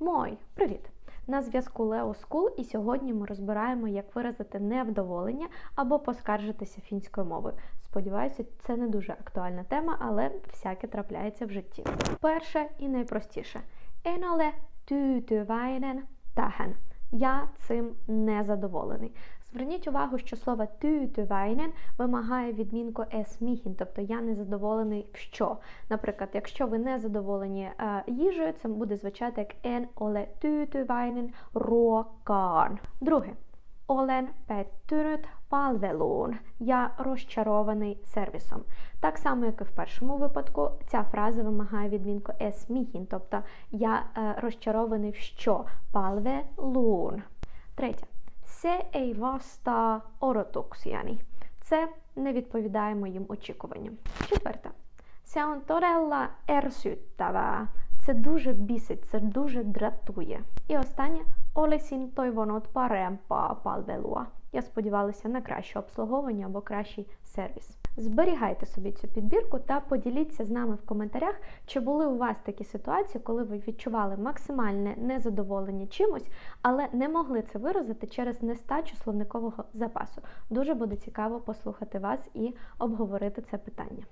Мой, привіт! На зв'язку Лео Скул, і сьогодні ми розбираємо, як виразити невдоволення або поскаржитися фінською мовою. Сподіваюся, це не дуже актуальна тема, але всяке трапляється в житті. Перше і найпростіше: Еноле tyytyväinen tähän. Я цим не задоволений. Зверніть увагу, що слово tyytyväinen вимагає відмінку mihin, тобто я не задоволений в що. Наприклад, якщо ви не задоволені е, їжею, це буде звучати як en ole tyytyväinen рокан. Друге. Olen pettynyt palveluun. Я розчарований сервісом. Так само, як і в першому випадку, ця фраза вимагає відмінку es mihin, тобто я е, розчарований в що? Palveluun. Третє. Se ei vastaa odotuksiani. Це не відповідає моїм очікуванням. Четверте. Se on todella ärsyttävää. Це дуже бісить, це дуже дратує. І останнє Olisin toivonut parempaa palvelua. Я сподівалася на краще обслуговування або кращий сервіс. Зберігайте собі цю підбірку та поділіться з нами в коментарях, чи були у вас такі ситуації, коли ви відчували максимальне незадоволення чимось, але не могли це виразити через нестачу словникового запасу. Дуже буде цікаво послухати вас і обговорити це питання.